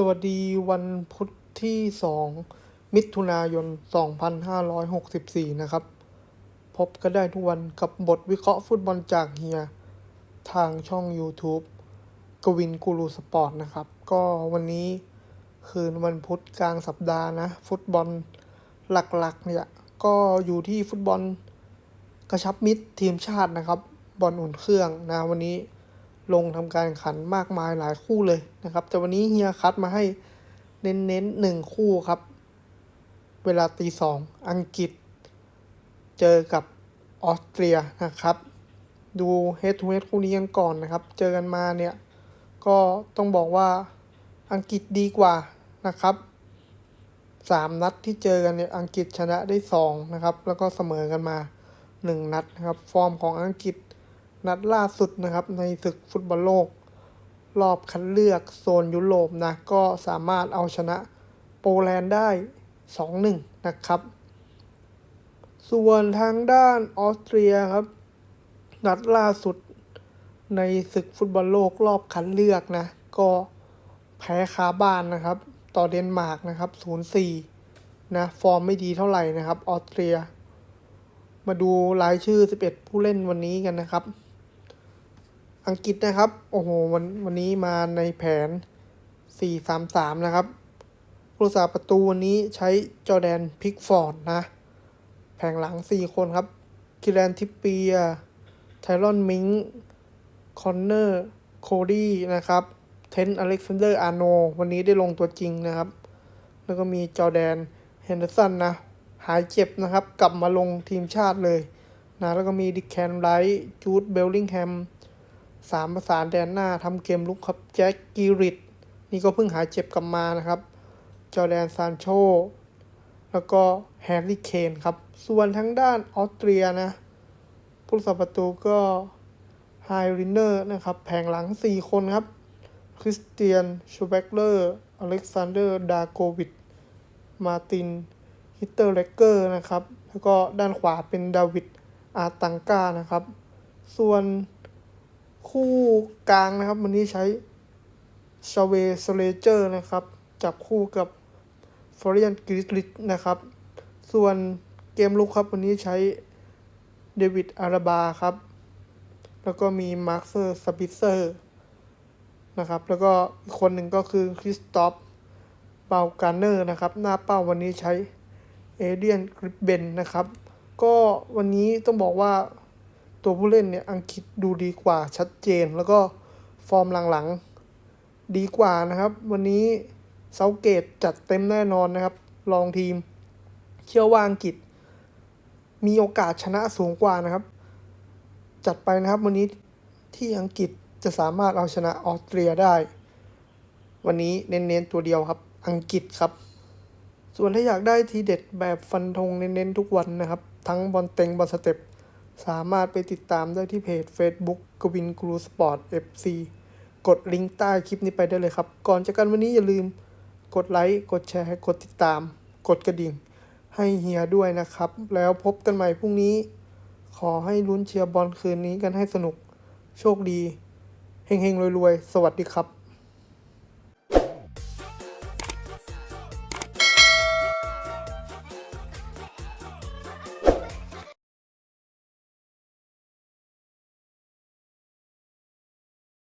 สวัสดีวันพุธที่ 2 มิถุนายน 2564 นะครับ พบกันได้ทุกวันกับบทวิเคราะห์ฟุตบอลจากเฮีย ทางช่อง YouTube กวินกูรูสปอร์ตนะครับ ก็วันนี้คืนวันพุธกลางสัปดาห์นะ ฟุตบอลหลักๆ เนี่ย ก็อยู่ที่ฟุตบอลกระชับมิตรทีมชาตินะครับ บอลอุ่นเครื่องนะวันนี้ ลงทำการแข่งขันมากมายหลายคู่เลยนะครับ แต่วันนี้เฮียคัดมาให้เน้นๆหนึ่งคู่ครับ เวลาตีสองอังกฤษ เจอกับออสเตรียนะครับ ดูเฮดทูเฮดคู่นี้กันก่อนนะครับ เจอกันมาเนี่ย ก็ต้องบอกว่าอังกฤษดีกว่านะครับสามนัดที่เจอกันเนี่ยอังกฤษชนะได้สองนะครับ แล้วก็เสมอกันมาหนึ่งนัดนะครับ ฟอร์มของอังกฤษ นัดล่าสุดนะครับในศึกฟุตบอลโลก รอบคัดเลือกโซนยุโรปนะ ก็สามารถเอาชนะโปแลนด์ได้ 2-1 นะครับ ส่วนทางด้านออสเตรียครับ นัดล่าสุดในศึกฟุตบอลโลกรอบคัดเลือกนะ ก็แพ้คาบ้านนะครับ ต่อเดนมาร์กนะครับ 0-4 นะ ฟอร์มไม่ดีเท่าไหร่นะครับออสเตรียมาดูรายชื่อ 11 ผู้เล่นวันนี้กันนะครับ อังกฤษนะครับ โอ้โหวันวันนี้มาในแผน 4-3-3 นะครับผู้รักษาประตูวันนี้ใช้จอแดนพิกฟอร์ดนะ แผงหลัง 4 คนครับคิแลนทิปเปีย ไทรอนมิงคอนเนอร์ โคดี้นะครับ เทนอเล็กซานเดอร์อาโน วันนี้ได้ลงตัวจริงนะครับ แล้วก็มีจอแดนเฮนเดอร์สันนะ หายเจ็บนะครับ กลับมาลงทีมชาติเลยนะ แล้วก็มีดิแคนไรท์จูดเบลลิงแฮม สามประสานแดนหน้าทำเกมลุกครับแจ็คกิริดนี่ก็เพิ่งหายเจ็บกลับมานะครับ จอแดนซานโช แล้วก็แฮร์รี่เคนครับ ส่วนทางด้านออสเตรียนะผู้สับประตูก็ไฮรินเนอร์นะครับแผงหลัง 4 คนครับ คริสเตียนชูเบกเลอร์อเล็กซานเดอร์ ดาโกวิดมาติน ฮิตเตอร์เลกเกอร์นะครับ แล้วก็ด้านขวาเป็นดาวิดอาตังกานะครับ ส่วน คู่กลางนะครับ วันนี้ใช้ชเวสเลเจอร์นะครับ จับคู่กับฟอริอันกริสลิตนะครับ ส่วนเกมลุกครับวันนี้ใช้เดวิดอาราบาครับ แล้วก็มีมาร์คเซอร์สปิเซอร์นะครับ แล้วก็อีกคนหนึ่งก็คือคริสตอฟเบลการเนอร์นะครับ หน้าเป้าวันนี้ใช้เอเดียนกริปเบนนะครับ ก็วันนี้ต้องบอกว่า ตัวผู้เล่นเนี่ยอังกฤษดูดีกว่าชัดเจน แล้วก็ฟอร์มหลังๆดีกว่านะครับ วันนี้เซาเกตจัดเต็มแน่นอนนะครับลองทีม เชื่อว่าอังกฤษ มีโอกาสชนะสูงกว่านะครับ จัดไปนะครับวันนี้ที่อังกฤษจะสามารถเอาชนะออสเตรียได้ วันนี้เน้นๆตัวเดียวครับ อังกฤษครับ ส่วนถ้าอยากได้ทีเด็ดแบบฟันธงเน้นๆทุกวันนะครับ ทั้งบอลเต็งบอลสเต็ป สามารถไปติดตามได้ที่เพจ Facebook กวินกรูสปอร์ต FC กดลิงก์ใต้คลิปนี้ไปได้เลยครับ ก่อนจากกันวันนี้อย่าลืมกดไลค์ กดแชร์ กดติดตาม กดกระดิ่ง ให้เฮียด้วยนะครับ แล้วพบกันใหม่พรุ่งนี้ ขอให้ลุ้นเชียร์บอลคืนนี้กันให้สนุก โชคดี เฮงๆรวยๆ สวัสดีครับ